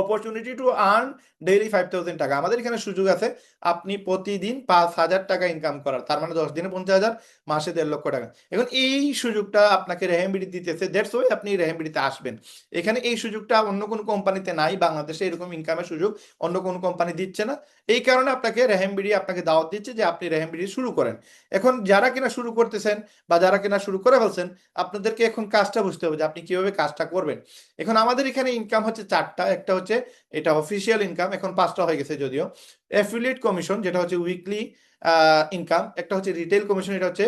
Opportunity to earn daily five thousand টাকা। আমাদের এখানে সুযোগ আছে, আপনি প্রতিদিন পাঁচ হাজার টাকা ইনকাম করার। তার মানে দশ দিনে পঞ্চাশ হাজার, মাসে দেড় লক্ষ টাকা। এখন এই সুযোগটা আপনাকে রেহেমবিডি দিতেছে দ্যাটস ওয়াই আপনি রেহেমবিডিতে আসবেন। এখানে এই সুযোগটা অন্য কোনো কোম্পানিতে নাই, বাংলাদেশে এরকম ইনকামের সুযোগ অন্য কোনো কোম্পানি দিচ্ছে না। এই কারণে আপনাকে রেহেমবিডি আপনাকে দাওয়াত দিচ্ছে যে আপনি রেহেমবিডি শুরু করেন। এখন যারা কিনা শুরু করতেছেন বা যারা কিনা শুরু করে ফেলছেন, আপনাদেরকে এখন কাজটা বুঝতে হবে যে আপনি কীভাবে কাজটা করবেন। এখন আমাদের এখানে ইনকাম হচ্ছে চারটা, একটা হচ্ছে এটা অফিসিয়াল ইনকাম এখন পাঁচটা হয়ে গেছে যদিও। অ্যাফিলিয়েট কমিশন যেটা হচ্ছে উইকলি ইনকাম একটা হচ্ছে রিটেল কমিশন এটা হচ্ছে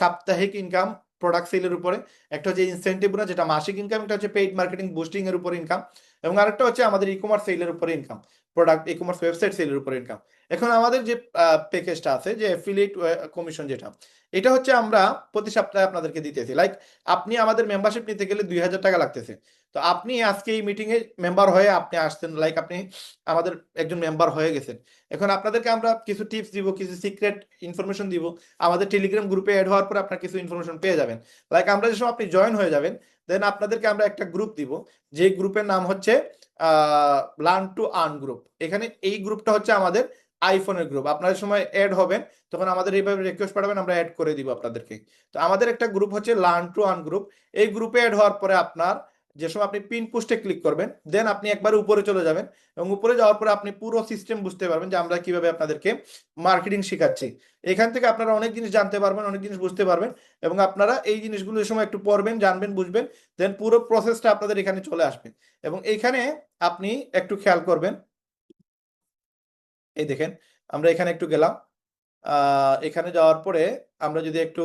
সাপ্তাহিক ইনকাম প্রোডাক্ট সেলের উপরে। একটা হচ্ছে ইনসেন্টিভ যেটা মাসিক ইনকাম এটা হচ্ছে পেইড মার্কেটিং বুস্টিং এর উপর ইনকাম এবং আরেকটা হচ্ছে আমাদের ই কমার্স সেলের উপরে income product e commerce website সেলের উপরে ইনকাম এখন আমাদের যে প্যাকেজটা আছে, যে অ্যাফিলিয়েট কমিশন যেটা, এটা হচ্ছে আমরা প্রতি সপ্তাহে আপনাদেরকে দিতেছি। লাইক আপনি আমাদের মেম্বারশিপ নিতে গেলে দুই হাজার টাকা লাগতেছে। তো আপনি আজকে এই মিটিং এ মেম্বার হয়ে আপনি আসছেন লাইক আপনি আমাদের একজন মেম্বার হয়ে গেছেন। এখন আপনাদেরকে আমরা কিছু টিপস দিব, কিছু সিক্রেট ইনফরমেশন দিব। আমাদের টেলিগ্রাম গ্রুপে অ্যাড হওয়ার পর আপনার কিছু ইনফরমেশন পেয়ে যাবেন। লাইক আমরা যেসব আপনি জয়েন হয়ে যাবেন দেন আপনাদেরকে আমরা একটা গ্রুপ দিব যে গ্রুপের নাম হচ্ছে লার্ন টু আর্ন গ্রুপ এখানে এই গ্রুপটা হচ্ছে আমাদের আইফোনের গ্রুপ আপনাদের সময় অ্যাড হবেন, তখন আমাদের এইভাবে রিকোয়েস্ট পাঠাবেন, আমরা অ্যাড করে দিব আপনাদেরকে। তো আমাদের একটা গ্রুপ হচ্ছে লার্ন টু আর্ন গ্রুপ এই গ্রুপে অ্যাড হওয়ার পরে আপনার যে সময় আপনি পিন পোস্টে ক্লিক করবেন দেন আপনি একবার উপরে চলে যাবেন এবং উপরে যাওয়ার পরে আপনি পুরো সিস্টেম বুঝতে পারবেন যে আমরা কীভাবে আপনাদেরকে মার্কেটিং শেখাচ্ছি। এখান থেকে আপনারা অনেক জিনিস জানতে পারবেন, অনেক জিনিস বুঝতে পারবেন এবং আপনারা এই জিনিসগুলো সময় একটু পড়বেন, জানবেন, বুঝবেন দেন পুরো প্রসেসটা আপনাদের এখানে চলে আসবে। এবং এইখানে আপনি একটু খেয়াল করবেন, এই দেখেন, আমরা এখানে একটু গেলাম। এখানে যাওয়ার পরে আমরা যদি একটু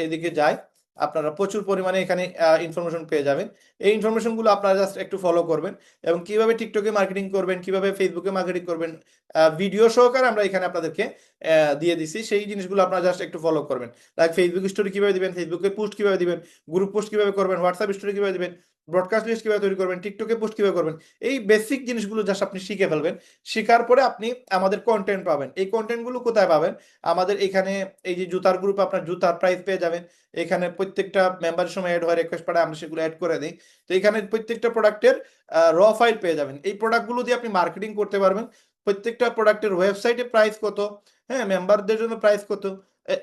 এইদিকে যাই আপনারা প্রচুর পরিমাণে এখানে ইনফরমেশন পেয়ে যাবেন। এই ইনফরমেশনগুলো আপনারা জাস্ট একটু ফলো করবেন এবং কীভাবে টিকটকে মার্কেটিং করবেন, কীভাবে ফেসবুকে মার্কেটিং করবেন ভিডিও সহকারে আমরা এখানে আপনাদেরকে দিয়ে দিছি। সেই জিনিসগুলো আপনারা জাস্ট একটু ফলো করবেন। লাইক ফেসবুক স্টোরি কীভাবে দিবেন ফেসবুকে পোস্ট কীভাবে দিবেন গ্রুপ পোস্ট কীভাবে করবেন হোয়াটসঅ্যাপ স্টোরি কীভাবে দিবেন ব্রডকাস্ট লিস্ট কীভাবে তৈরি করবেন টিকটকে পোস্ট কীভাবে করবেন, এই বেসিক জিনিসগুলো জাস্ট আপনি শিখে ফেলবেন। শেখার পরে আপনি আমাদের কন্টেন্ট পাবেন। এই কন্টেন্টগুলো কোথায় পাবেন? আমাদের এখানে এই যে জুতার গ্রুপ আপনার জুতার প্রাইস পেয়ে যাবেন। এখানে প্রত্যেকটা মেম্বারের সময় অ্যাড হয় রিকোয়েস্ট পাঠায় আমরা সেগুলো অ্যাড করে দিই। তো এখানে প্রত্যেকটা প্রোডাক্টের র ফাইল পেয়ে যাবেন। এই প্রোডাক্টগুলো দিয়ে আপনি মার্কেটিং করতে পারবেন। প্রত্যেকটা প্রোডাক্টের ওয়েবসাইটে প্রাইস কত? হ্যাঁ মেম্বারদের জন্য প্রাইস কত?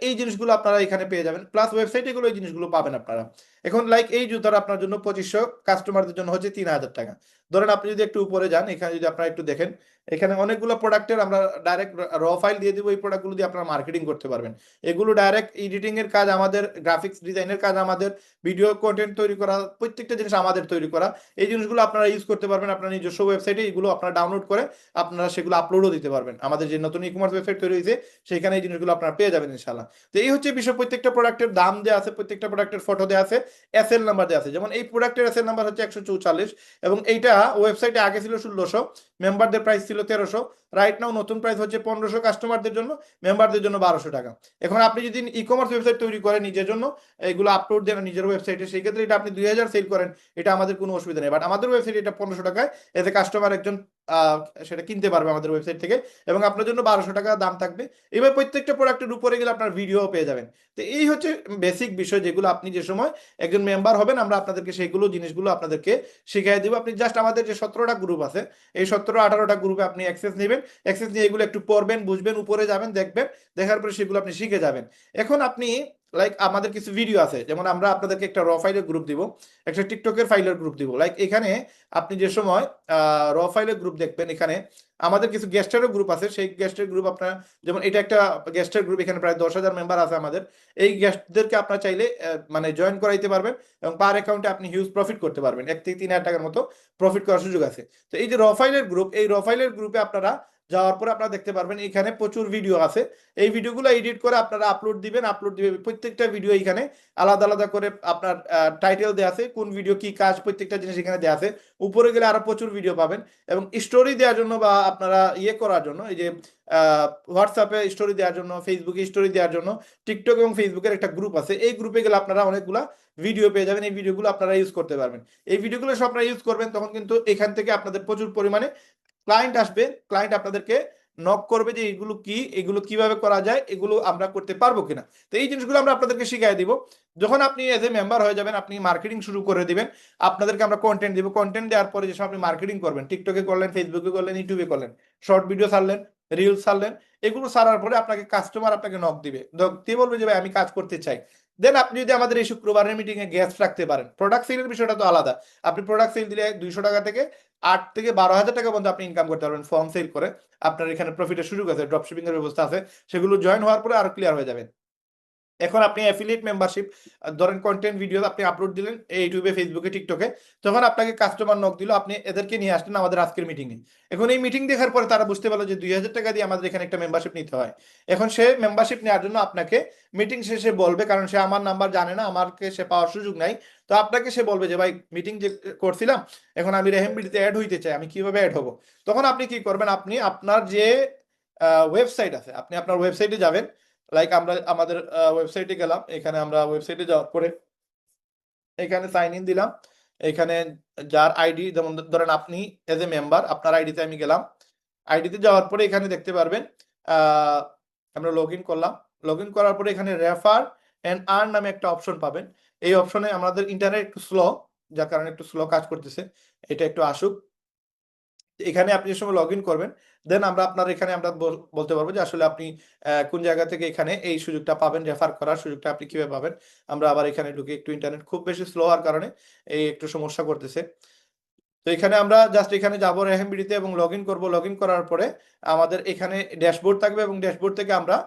এই জিনিসগুলো আপনারা এখানে পেয়ে যাবেন। প্লাস ওয়েবসাইটে গুলো এই জিনিসগুলো পাবেন আপনারা। এখন লাইক এই জুতার আপনার জন্য পঁচিশশো কাস্টমারদের জন্য হচ্ছে তিন হাজার টাকা। ধরেন আপনি যদি একটু উপরে যান, এখানে যদি আপনারা একটু দেখেন, এখানে অনেকগুলো প্রোডাক্টের আমরা ডাইরেক্ট র ফাইল দিয়ে দিব, এই প্রোডাক্টগুলো দিয়ে আপনারা মার্কেটিং করতে পারবেন। এগুলো ডাইরেক্ট এডিটিং এর কাজ আমাদের গ্রাফিক্স ডিজাইনের কাজ আমাদের ভিডিও কন্টেন্ট তৈরি করা, প্রত্যেকটা জিনিস আমাদের তৈরি করা। এই জিনিসগুলো আপনারা ইউজ করতে পারবেন, আপনার নিজস্ব ওয়েবসাইটে এগুলো আপনারা ডাউনলোড করে আপনারা সেগুলো আপলোডও দিতে পারবেন। আমাদের যে নতুন ই কমার্স ওয়েবসাইট তৈরি হয়েছে, সেখানে এই জিনিসগুলো আপনারা পেয়ে যাবেন ইনশাল্লাহ তো এই হচ্ছে বিষয়, প্রত্যেকটা প্রোডাক্টের দাম দেওয়া আছে, প্রত্যেকটা প্রোডাক্টের ফটো দেওয়া আছে। এস এল নাম্বার দেওয়া আছে। যেমন এই প্রোডাক্টের এস এল নাম্বার হচ্ছে একশো চৌচল্লিশ এবং এইটা ওয়েবসাইটে আগে ছিল ষোলোশো মেম্বারদের প্রাইস ছিল তেরোশো রাইট নাও নতুন প্রাইস হচ্ছে পনেরোশো কাস্টমারদের জন্য মেম্বারদের জন্য বারোশো টাকা। এখন আপনি যদি ই কমার্স ওয়েবসাইট তৈরি করেন নিজের জন্য, এগুলো আপলোড দেন নিজের ওয়েবসাইটে সেই ক্ষেত্রে এটা আপনি দুই হাজার সেল করেন, এটা আমাদের কোনো অসুবিধা নেই। বাট আমাদের ওয়েবসাইটে এটা পনেরোশো টাকায়, এতে কাস্টমার একজন সেটা কিনতে পারবে আমাদের ওয়েবসাইট থেকে এবং আপনার জন্য বারোশো টাকা দাম থাকবে। এবার প্রত্যেকটা প্রোডাক্টের উপরে গেলে আপনার ভিডিও পেয়ে যাবেন। তো এই হচ্ছে বেসিক বিষয় যেগুলো আপনি যে সময় একজন মেম্বার হবেন, আমরা আপনাদেরকে সেইগুলো জিনিসগুলো আপনাদেরকে শিখিয়ে দিব। আপনি জাস্ট আমাদের যে সতেরোটা গ্রুপ আছে, এই সতেরো, আঠারোটা গ্রুপে আপনি অ্যাক্সেস নেবেন। অ্যাক্সেস নিয়ে এগুলো একটু পড়বেন, বুঝবেন, উপরে যাবেন, দেখবেন, দেখার পরে সেগুলো আপনি শিখে যাবেন। এখন আপনি লাইক আমাদের কিছু ভিডিও আছে, যেমন আমরা আপনাদেরকে একটা র ফাইলের গ্রুপ দিব, একটা টিকটকের ফাইলের গ্রুপ দিব। লাইক এখানে আপনি যে সময় র ফাইলের গ্রুপ দেখবেন, এখানে আমাদের কিছু গেস্টেরও গ্রুপ আছে। সেই গেস্টের গ্রুপ আপনার, যেমন এটা একটা গেস্টের গ্রুপ এখানে প্রায় দশ হাজার মেম্বার আছে আমাদের। এই গেস্টদেরকে আপনার চাইলে মানে জয়েন করাইতে পারবেন এবং পার অ্যাকাউন্টে আপনি হিউজ প্রফিট করতে পারবেন। এক থেকে তিন হাজার টাকার মতো প্রফিট করার সুযোগ আছে। তো এই যে রফাইলের গ্রুপ এই রফাইলের গ্রুপে আপনারা যাওয়ার পরে আপনারা দেখতে পারবেন, এখানে প্রচুর ভিডিও আছে। এই ভিডিওগুলো এডিট করে আপনারা আপলোড দিবেন আপলোড দিবেন প্রত্যেকটা ভিডিও এখানে আলাদা আলাদা করে আপনার টাইটেল দেওয়া আছে, কোন ভিডিও কি কাজ, প্রত্যেকটা জিনিস এখানে দেওয়া আছে। উপরে গেলে আরও প্রচুর ভিডিও পাবেন এবং স্টোরি দেওয়ার জন্য বা আপনারা ইয়ে করার জন্য, এই যে হোয়াটসঅ্যাপে স্টোরি দেওয়ার জন্য ফেসবুকে স্টোরি দেওয়ার জন্য টিকটক এবং ফেসবুকের একটা গ্রুপ আছে। এই গ্রুপে গেলে আপনারা অনেকগুলা ভিডিও পেয়ে যাবেন, এই ভিডিওগুলো আপনারা ইউজ করতে পারবেন। এই ভিডিওগুলো সব আপনারা ইউজ করবেন, তখন কিন্তু এখান থেকে আপনাদের প্রচুর পরিমাণে ক্লায়েন্ট আসবে ক্লায়েন্ট আপনাদেরকে নক করবে যে এগুলো কি, এগুলো কীভাবে করা যায়, এগুলো আমরা করতে পারব কিনা। তো এই জিনিসগুলো আমরা আপনাদেরকে শিখিয়ে দিব। যখন আপনি এজ এ মেম্বার হয়ে যাবেন, আপনি মার্কেটিং শুরু করে দিবেন, আপনাদেরকে আমরা কন্টেন্ট দিব। কন্টেন্ট দেওয়ার পরে যেসব আপনি মার্কেটিং করবেন টিকটকে করলেন ফেসবুকে করলেন ইউটিউবে করলেন শর্ট ভিডিও ছাড়লেন রিলস ছাড়লেন, এগুলো ছাড়ার পরে আপনাকে কাস্টমার আপনাকে নক দিবে। নক দিয়ে বলবে যে, ভাই, আমি কাজ করতে চাই। দেন আপনি যদি আমাদের এই শুক্রবারের মিটিং এ গেস্ট রাখতে পারেন প্রোডাক্ট সেলের বিষয়টা তো আলাদা। আপনি প্রোডাক্ট সেল দিলে দুইশো টাকা থেকে আট থেকে বারো হাজার টাকা পর্যন্ত আপনি ইনকাম করতে পারবেন ফর্ম সেল করে। আপনার এখানে প্রফিটের সুযোগ আছে ড্রপশিপিং এর ব্যবস্থা আছে, সেগুলো জয়েন হওয়ার পরে আরও ক্লিয়ার হয়ে যাবে। এখন আপনি অ্যাফিলিয়েট মেম্বারশিপ ধরেন কন্টেন্ট ভিডিও আপনি আপলোড দিলেন ইউটিউবে ফেসবুকে টিকটকে তখন আপনাকে কাস্টমার নক দিল, আপনি এদেরকে নিয়ে আসলেন আমাদের আজকের মিটিংয়ে এখন এই মিটিং দেখার পরে তারা বুঝতে পারল যে দুই হাজার টাকা দিয়ে আমাদের এখানে একটা মেম্বারশিপ নিতে হয়। এখন সে মেম্বারশিপ নেওয়ার জন্য আপনাকে মিটিং শেষে বলবে, কারণ সে আমার নাম্বার জানে না, আমাকে সে পাওয়ার সুযোগ নাই। তো আপনাকে সে বলবে যে, ভাই মিটিং যে করছিলাম, এখন আমি রেহেমবিডিতে অ্যাড হইতে চাই, আমি কীভাবে অ্যাড হব? তখন আপনি কি করবেন, আপনি আপনার যে ওয়েবসাইট আছে, আপনি আপনার ওয়েবসাইটে যাবেন লাইক আমরা আমাদের ওয়েবসাইটে গেলাম, এখানে আমরা ওয়েবসাইটে যাওয়ার পরে এখানে সাইন ইন দিলাম। এখানে যার আইডি যেমন ধরেন আপনি এজ এ মেম্বার আপনার আইডিতে আমি গেলাম। আইডিতে যাওয়ার পরে এখানে দেখতে পারবেন আমরা লগ ইন করলাম। লগ ইন করার পরে এখানে রেফার অ্যান্ড আর্ন নামে একটা অপশন পাবেন। এই অপশনে আমাদের ইন্টারনেট একটু স্লো যার কারণে একটু স্লো কাজ করতেছে। এটা একটু আসুক। এখানে আপনি যে সময় লগ ইন করবেন দেন আমরা আপনার এখানে আমরা বলতে পারব যে আসলে আপনি কোন জায়গা থেকে এখানে এই সুযোগটা পাবেন রেফার করার সুযোগটা আপনি কীভাবে পাবেন? আমরা আবার এখানে ঢুকে একটু ইন্টারনেট খুব বেশি স্লো হওয়ার কারণে এই একটু সমস্যা করতেছে। তো এখানে আমরা জাস্ট এখানে যাব রেহেমবিডিতে এবং লগ ইন করব। লগ ইন করার পরে আমাদের এখানে ড্যাশবোর্ড থাকবে এবং ড্যাশবোর্ড থেকে আমরা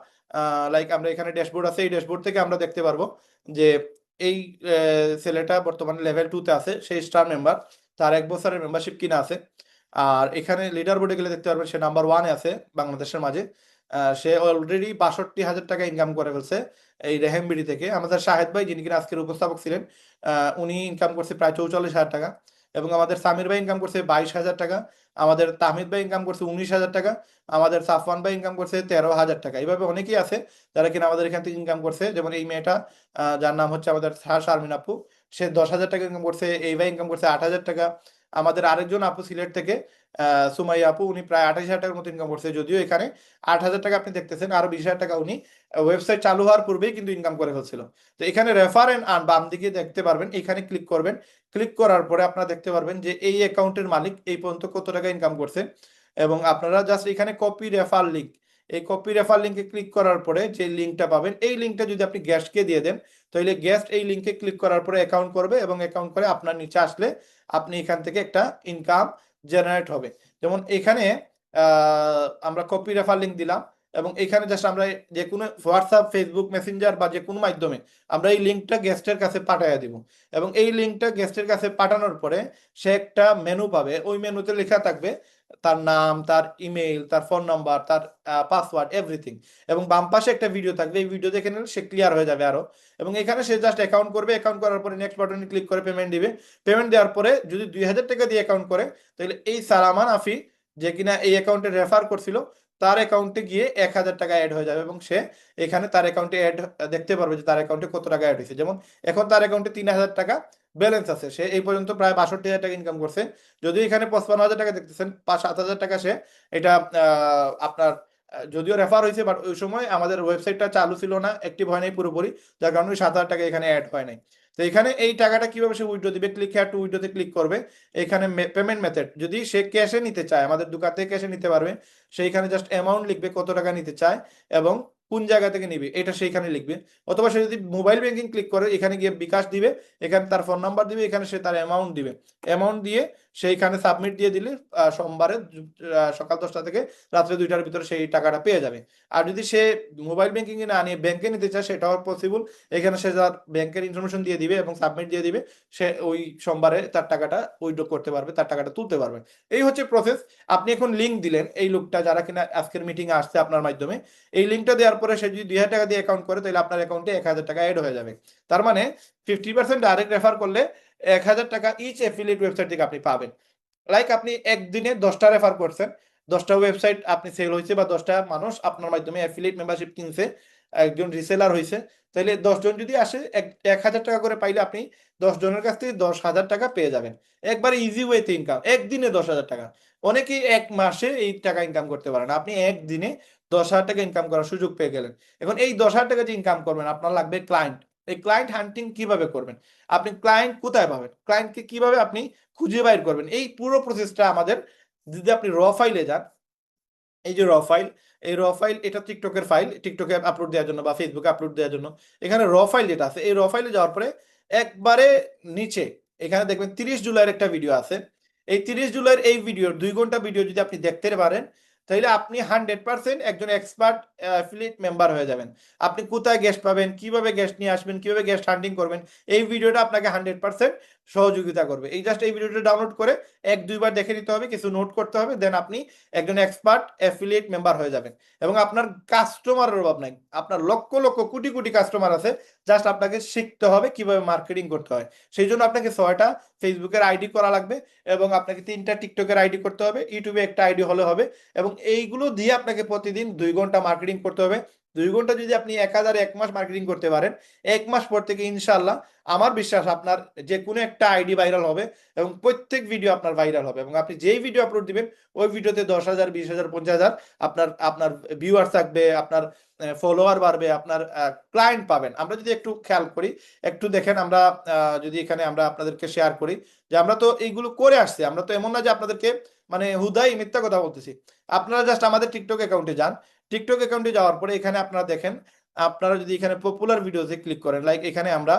লাইক আমরা এখানে ড্যাশবোর্ড আছে, এই ড্যাশবোর্ড থেকে আমরা দেখতে পারব যে এই ছেলেটা বর্তমানে লেভেল টুতে আছে, সেই স্টার মেম্বার তার এক বছরের মেম্বারশিপ কিনা আছে। আর এখানে লিডার বোর্ডে গেলে দেখতে পারবেন সে নাম্বার ওয়ানে আছে বাংলাদেশের মাঝে। সে অলরেডি বাষট্টি হাজার টাকা ইনকাম করে ফেলছে এই রেহেমবিডি থেকে। আমাদের শাহেদ ভাই, যিনি কিনা আজকের উপস্থাপক ছিলেন উনি ইনকাম করছে প্রায় চৌচল্লিশ হাজার টাকা এবং আমাদের সামির ভাই ইনকাম করছে বাইশ হাজার টাকা। আমাদের তাহমিদ ভাই ইনকাম করছে উনিশ হাজার টাকা। আমাদের সাফওয়ান ভাই ইনকাম করছে তেরো হাজার টাকা। এইভাবে অনেকেই আছে যারা কিনা আমাদের এখান থেকে ইনকাম করছে। যেমন এই মেয়েটা যার নাম হচ্ছে আমাদের শা- শারমিন আপু। সে দশ হাজার টাকা ইনকাম করছে, এই ভাই ইনকাম করছে আট হাজার টাকা। আমাদের আরেকজন আপু সিলেট থেকে সুমাই আপু, উনি প্রায় আঠাশ হাজার টাকার মতো ইনকাম করছে। যদিও এখানে আট হাজার টাকা আপনি দেখতেছেন, আরও বিশ হাজার টাকা উনি ওয়েবসাইট চালু হওয়ার পূর্বেই কিন্তু ইনকাম করে ফেলছিল। তো এখানে রেফার এন্ড আর্ন বাম দিকে দেখতে পারবেন, এখানে ক্লিক করবেন। ক্লিক করার পরে আপনারা দেখতে পারবেন যে এই অ্যাকাউন্টের মালিক এই পর্যন্ত কত টাকা ইনকাম করছে। এবং আপনারা জাস্ট এখানে কপি রেফার লিঙ্ক এই কপি রেফার লিঙ্কে ক্লিক করার পরে যে লিঙ্কটা পাবেন, এই লিঙ্কটা যদি আপনি গ্যাস্টকে দিয়ে দেন, তাহলে গ্যাস্ট এই লিঙ্কে ক্লিক করার পরে অ্যাকাউন্ট করবে এবং অ্যাকাউন্ট করে আপনার নিচে আসলে আপনি এখান থেকে একটা ইনকাম জেনারেট হবে। যেমন এখানে আমরা কপি রেফার লিঙ্ক দিলাম। এবং এখানে জাস্ট আমরা যে কোনো হোয়াটসঅ্যাপ ফেসবুক মেসেঞ্জার বা যে কোনো মাধ্যমে আমরা এই লিঙ্কটা গেস্টের কাছে পাঠিয়ে দিব। এবং এই লিঙ্কটা গেস্টের কাছে পাঠানোর পরে সে একটা মেনু পাবে। ওই মেনুতে লেখা থাকবে তার নাম, তার ইমেইল তার ফোন নাম্বার তার পাসওয়ার্ড এভরিথিং এবং বাম পাশে একটা ভিডিও থাকবে। এই ভিডিও দেখে নিলে সে ক্লিয়ার হয়ে যাবে আরও। এবং এখানে সে জাস্ট অ্যাকাউন্ট করবে। অ্যাকাউন্ট করার পরে নেক্সট বাটনে ক্লিক করে পেমেন্ট দিবে। পেমেন্ট দেওয়ার পরে যদি দুই হাজার টাকা দিয়ে অ্যাকাউন্ট করে, তাহলে এই সালামান আফি যে কিনা এই অ্যাকাউন্টে রেফার করছিল তার অ্যাকাউন্টে গিয়ে এক হাজার টাকা অ্যাড হয়ে যাবে এবং সে এখানে তার অ্যাকাউন্টে অ্যাড দেখতে পারবে যে তার অ্যাকাউন্টে কত টাকা অ্যাড হয়েছে। যেমন এখন তার অ্যাকাউন্টে তিন হাজার টাকা ব্যালেন্স আছে। সে এই পর্যন্ত প্রায় বাষট্টি হাজার টাকা ইনকাম করছে। যদি এখানে পঁচপান্ন হাজার টাকা দেখতেছেন, পাঁচ সাত হাজার টাকা সে এটা আপনার যদিও রেফার হয়েছে বাট ওই সময় আমাদের ওয়েবসাইটটা চালু ছিল না অ্যাক্টিভ হয় নাই পুরোপুরি, যার কারণে সাত হাজার টাকা এখানে অ্যাড হয় নাই। তো এখানে এই টাকাটা কীভাবে সে উইড্রো দিবে? ক্লিক হেয়ার টু উইড্রোতে ক্লিক করবে। এখানে পেমেন্ট মেথড যদি সে ক্যাশে নিতে চায়, আমাদের দোকান থেকে ক্যাশে নিতে পারবে সেইখানে জাস্ট অ্যামাউন্ট লিখবে কত টাকা নিতে চায় এবং কোন জায়গা থেকে নিবে, এটা সেইখানে লিখবে। অথবা সে যদি মোবাইল ব্যাংকিং ক্লিক করে, এখানে গিয়ে বিকাশ দিবে, এখানে তার ফোন নাম্বার দিবে, এখানে সে তার অ্যামাউন্ট দিবে। অ্যামাউন্ট দিয়ে সেইখানে সাবমিট দিয়ে দিলে সোমবারে সকাল দশটা থেকে রাত্রে দুইটার ভিতরে সেই টাকাটা পেয়ে যাবে। আর যদি সে মোবাইল ব্যাংকিং এ না নিয়ে ব্যাংকে নিতে চায়, সেটাও পসিবল এখানে সে তার ব্যাংকের ইনফরমেশন দিয়ে দিবে এবং সাবমিট দিয়ে দিবে, সে ওই সোমবারে তার টাকাটা উইথড্র করতে পারবে, তার টাকাটা তুলতে পারবে। এই হচ্ছে প্রসেস আপনি এখন লিঙ্ক দিলেন, এই লোকটা যারা কিনা আজকের মিটিং আসছে আপনার মাধ্যমে, এই লিঙ্কটা দেওয়ার পরে সে যদি দুই হাজার টাকা দিয়ে অ্যাকাউন্ট করে, তাহলে আপনার অ্যাকাউন্টে এক হাজার টাকা অ্যাড হয়ে যাবে। তার মানে ফিফটি পার্সেন্ট ডাইরেক্ট রেফার করলে এক হাজার টাকা ইচ অ্যাফিলিয়েট ওয়েবসাইট থেকে আপনি পাবেন। লাইক আপনি একদিনে দশটা রেফার করছেন, দশটা ওয়েবসাইট আপনি সেল হয়েছে বা দশটা মানুষ আপনার মাধ্যমে অ্যাফিলিয়েট মেম্বারশিপ কিনছে, একজন রিসেলার হয়েছে, তাহলে দশজন যদি আসে, এক হাজার টাকা করে পাইলে আপনি দশ জনের কাছ থেকে দশ হাজার টাকা পেয়ে যাবেন। একবারে ইজি ওয়েতে ইনকাম একদিনে দশ হাজার টাকা। অনেকেই এক মাসে এই টাকা ইনকাম করতে পারেন আপনি একদিনে দশ হাজার টাকা ইনকাম করার সুযোগ পেয়ে গেলেন। এখন এই দশ হাজার টাকা যে ইনকাম করবেন, আপনার লাগবে ক্লায়েন্ট এই ক্লায়েন্ট হান্টিং কীভাবে করবেন? আপনি ক্লায়েন্ট কোথায় পাবেন? ক্লায়েন্টকে কীভাবে আপনি খুঁজে বাইর করবেন? এই পুরো প্রসেসটা আমাদের, যদি আপনি র ফাইলে যান, এই যে র ফাইল এই র ফাইল এটা টিকটকের ফাইল টিকটকে আপলোড দেওয়ার জন্য বা ফেসবুকে আপলোড দেওয়ার জন্য এখানে র ফাইল যেটা আছে, এই র ফাইলে যাওয়ার পরে একবারে নিচে, এখানে দেখবেন তিরিশ জুলাইয়ের একটা ভিডিও আছে। এই তিরিশ জুলাইয়ের এই ভিডিওর দুই ঘণ্টা ভিডিও যদি আপনি দেখতে পারেন, তাহলে আপনি হান্ড্রেড পার্সেন্ট একজন এক্সপার্ট অ্যাফিলিয়েট মেম্বার হয়ে যাবেন। আপনি কোথায় গেস্ট পাবেন, কীভাবে গেস্ট নিয়ে আসবেন, কীভাবে গেস্ট হান্টিং করবেন, এই ভিডিওটা আপনাকে হান্ড্রেড পার্সেন্ট সহযোগিতা করবে। এই জাস্ট এই ভিডিওটা ডাউনলোড করে এক, দুইবার দেখে নিতে হবে, কিছু নোট করতে হবে দেন আপনি একজন এক্সপার্ট অ্যাফিলিয়েট মেম্বার হয়ে যাবেন। এবং আপনার কাস্টমারের অভাব নাই। আপনার লক্ষ লক্ষ, কোটি কোটি কাস্টমার আছে জাস্ট আপনাকে শিখতে হবে কীভাবে মার্কেটিং করতে হয়। সেই জন্য আপনাকে ছয়টা ফেসবুকের আইডি করা লাগবে এবং আপনাকে তিনটা টিকটকের আইডি করতে হবে। ইউটিউবে একটা আইডি হলে হবে এবং এইগুলো দিয়ে আপনাকে প্রতিদিন দুই ঘণ্টা মার্কেটিং করতে হবে। দুই ঘণ্টা যদি আপনি এক হাজার এক মাস মার্কেটিং করতে পারেন, এক মাস পর থেকে ইনশাল্লাহ আমার বিশ্বাস আপনার যে কোনো একটা আইডি ভাইরাল হবে এবং প্রত্যেক ভিডিও আপনার ভাইরাল হবে এবং আপনি যেই ভিডিও আপলোড দিবেন, ওই ভিডিওতে দশ হাজার, বিশ হাজার, পঞ্চাশ হাজার আপনার আপনার ভিউয়ার থাকবে, আপনার ফলোয়ার বাড়বে, আপনার ক্লায়েন্ট পাবেন। আমরা যদি একটু খেয়াল করি, একটু দেখেন আমরা যদি এখানে আমরা আপনাদেরকে শেয়ার করি যে আমরা তো এইগুলো করে আসছি। আমরা তো এমন না যে আপনাদেরকে মানে হুদাই মিথ্যা কথা বলতেছি। আপনারা জাস্ট আমাদের টিকটক অ্যাকাউন্টে যান টিকটক অ্যাকাউন্টে যাওয়ার পরে এখানে আপনারা দেখেন, আপনারা যদি এখানে পপুলার ভিডিওতে ক্লিক করেন লাইক এখানে আমরা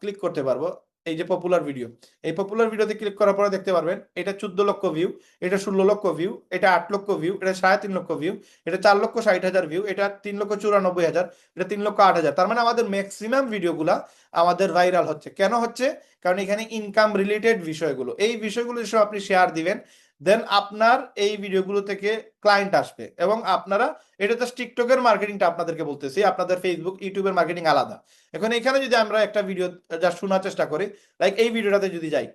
ক্লিক করতে পারব, এই যে পপুলার ভিডিও এই পপুলার ভিডিওতে ক্লিক করার পরে দেখতে পারবেন, এটা চোদ্দ লক্ষ ভিউ এটা ষোলো লক্ষ ভিউ এটা আট লক্ষ ভিউ এটা সাড়ে তিন লক্ষ ভিউ এটা চার লক্ষ ষাট হাজার ভিউ এটা তিন লক্ষ চুরানব্বই হাজার, এটা তিন লক্ষ আট হাজার। তার মানে আমাদের ম্যাক্সিমাম ভিডিওগুলা আমাদের ভাইরাল হচ্ছে। কেন হচ্ছে? কারণ এখানে ইনকাম রিলেটেড বিষয়গুলো, এই বিষয়গুলো সব আপনি শেয়ার দিবেন দেন আপনার এই ভিডিওগুলো থেকে ক্লায়েন্ট আসবে এবং আপনারা এটা জাস্ট টিকটকের মার্কেটিংটা আপনাদেরকে বলতেছি আপনাদের ফেসবুক ইউটিউবের মার্কেটিং আলাদা। এখন এখানে যদি আমরা একটা ভিডিও যা শোনার চেষ্টা করি লাইক এই ভিডিওটাতে যদি যাই।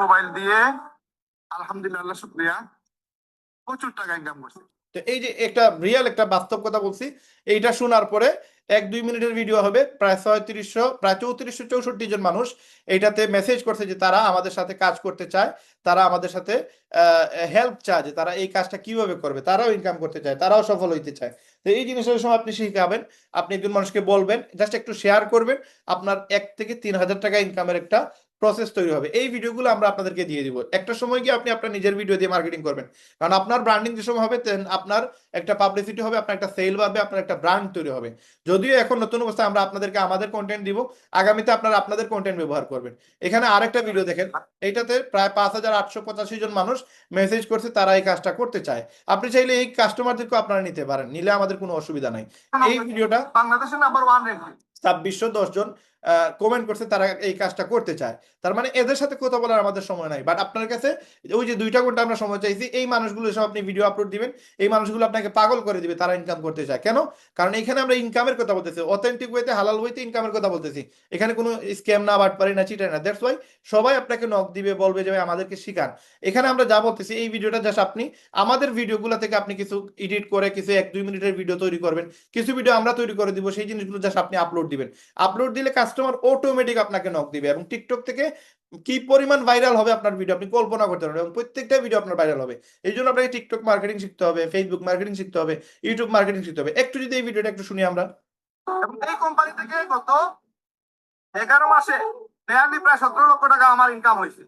মোবাইল দিয়ে আলহামদুলিল্লাহ শুক্রিয়া। প্রচুর টাকা ইনকাম করছি। তো এই যে একটা রিয়েল একটা বাস্তব কথা বলছি এইটা শোনার পরে এক দুই মিনিটের ভিডিও হবে, প্রায় ছয়ত্রিশশো, প্রায় চৌত্রিশশো চৌষট্টি জন মানুষ এইটাতে মেসেজ করছে যে তারা আমাদের সাথে কাজ করতে চায়, তারা আমাদের সাথে হেল্প চায় যে তারা এই কাজটা কীভাবে করবে, তারাও ইনকাম করতে চায়, তারাও সফল হইতে চায়। তো এই জিনিসের সময় আপনি শিখাবেন, আপনি একজন মানুষকে বলবেন জাস্ট একটু শেয়ার করবেন, আপনার এক থেকে তিন হাজার টাকা ইনকামের একটা প্রসেস তৈরি হবে। এই ভিডিওগুলো আমরা আপনাদেরকে দিয়ে দিব। একটা সময় গিয়ে আপনি আপনার নিজের ভিডিও দিয়ে মার্কেটিং করবেন। কারণ আপনার ব্র্যান্ডিং যে সময় হবে then আপনার একটা পাবলিসিটি হবে আপনার একটা সেল বাড়বে আপনার একটা ব্র্যান্ড তৈরি হবে। যদিও এখন নতুন অবস্থায় আমরা আপনাদেরকে আমাদের কন্টেন্ট দিব আগামীতে আপনারা আপনাদের কন্টেন্ট ব্যবহার করবেন। এখানে আরেকটা ভিডিও দেখেন। এইটাতে প্রায় পাঁচ হাজার আটশো পঁচাশি জন মানুষ মেসেজ করছে তারা এই কাজটা করতে চায়। আপনি চাইলে এই কাস্টমারদেরকে আপনারা নিতে পারেন নিলে আমাদের কোনো অসুবিধা নাই। এই ভিডিওটা বাংলাদেশের নাম্বার ওয়ান র্যাঙ্কিং ছাব্বিশশো দশ জন কমেন্ট করছে তারা এই কাজটা করতে চায়। তার মানে এদের সাথে কথা বলার আমাদের সময় নাই। বাট আপনার কাছে ওই যে দুইটা ঘণ্টা আমরা সময় চাইছি, এই মানুষগুলো সব আপনি ভিডিও আপলোড দিবেন, এই মানুষগুলো আপনাকে পাগল করে দিবে, তারা ইনকাম করতে চায়। কেন? কারণ এখানে আমরা ইনকামের কথা বলতেছি অথেন্টিক ওয়েতে হালাল ওয়েতে ইনকামের কথা বলতেছি। এখানে কোনো স্ক্যাম না বাটপারি না চিটার না। দ্যাটস ওয়াই সবাই আপনাকে নক দিবে, বলবে যে আমাদেরকে শিখান। এখানে আমরা যা বলতেছি, এই ভিডিওটা জাস্ট আপনি, আমাদের ভিডিওগুলো থেকে আপনি কিছু এডিট করে, কিছু এক দুই মিনিটের ভিডিও তৈরি করবেন। কিছু ভিডিও আমরা তৈরি করে দিব, সেই জিনিসগুলো জাস্ট আপনি আপলোড দিবেন। আপলোড দিলে কাস্টমার অটোমেটিক আপনাকে নক দিবে এবং টিকটক থেকে কি পরিমাণ ভাইরাল হবে আপনার ভিডিও আপনি কল্পনা করতে পারবেন এবং প্রত্যেকটা ভিডিও আপনার ভাইরাল হবে। এই জন্য আপনাকে টিকটক মার্কেটিং শিখতে হবে ফেসবুক মার্কেটিং শিখতে হবে ইউটিউব মার্কেটিং শিখতে হবে। একটু যদি এই ভিডিওটা একটু শুনি আমরা। এবং এই কোম্পানি থেকে গত এগারো মাসে নেয়ারলি প্রায় সতেরো লক্ষ টাকা আমার ইনকাম হয়েছে।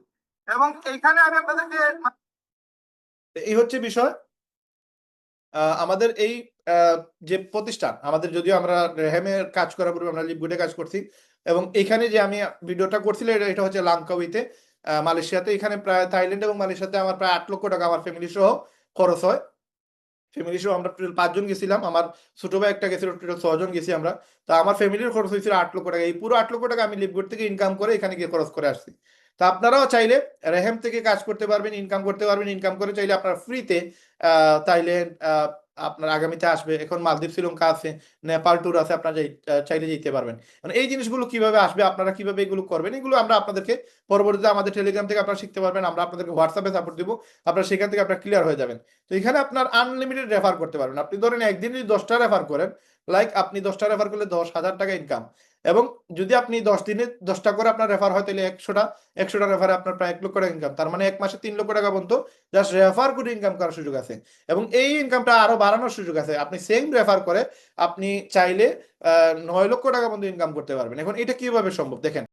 এবং এইখানে আমি আপনাদেরকে এই হচ্ছে বিষয়। আমাদের এই যে প্রতিষ্ঠান আমাদের যদিও আমরা রেহেমের কাজ করার পূর্বে আমরা লিপগুডে কাজ করছি এবং এখানে যে আমি ভিডিওটা করছিলাম এটা এটা হচ্ছে লাংকাউইতে আহ, মালয়েশিয়াতে। এখানে প্রায় থাইল্যান্ড এবং মালয়েশিয়াতে আমার প্রায় আট লক্ষ টাকা আমার ফ্যামিলি সহ খরচ হয়। ফ্যামিলি সহ আমরা টোটাল পাঁচজন গেছিলাম। আমার ছোট ভাই একটা গেছিল টোটাল ছজন গেছি আমরা। তো আমার ফ্যামিলির খরচ হয়েছিল আট লক্ষ টাকা। এই পুরো আট লক্ষ টাকা আমি লিপগুড থেকে ইনকাম করে এখানে গিয়ে খরচ করে আসছি। তো আপনারাও চাইলে রেহেম থেকে কাজ করতে পারবেন ইনকাম করতে পারবেন। ইনকাম করে চাইলে আপনার ফ্রিতে থাইল্যান্ড আপনার আগামীতে আসবে। এখন মালদ্বীপ, শ্রীলঙ্কা আছে, নেপাল ট্যুর আছে, আপনারা চাইলে যেতে পারবেন। মানে এই জিনিসগুলো কীভাবে আসবে, আপনারা কীভাবে এগুলো করবেন, এগুলো আমরা আপনাদেরকে পরবর্তীতে আমাদের টেলিগ্রাম থেকে আপনারা শিখতে পারবেন। আমরা আপনাদেরকে হোয়াটসঅ্যাপে সাপোর্ট দিব, আপনারা সেখান থেকে আপনারা ক্লিয়ার হয়ে যাবেন। তো এখানে আপনার আনলিমিটেড রেফার করতে পারবেন। আপনি ধরেন একদিন যদি দশটা রেফার করেন লাইক আপনি দশটা রেফার করলে দশ হাজার টাকা ইনকাম এবং যদি আপনি দশ দিনে দশটা করে আপনার রেফার হয়, তাহলে একশোটা একশোটা রেফারে আপনার প্রায় এক লক্ষ টাকা ইনকাম তার মানে এক মাসে তিন লক্ষ টাকা পর্যন্ত জাস্ট রেফার করে ইনকাম করার সুযোগ আছে। এবং এই ইনকামটা আরও বাড়ানোর সুযোগ আছে। আপনি সেম রেফার করে আপনি চাইলে নয় লক্ষ টাকা পর্যন্ত ইনকাম করতে পারবেন। এখন এটা কীভাবে সম্ভব? দেখেন।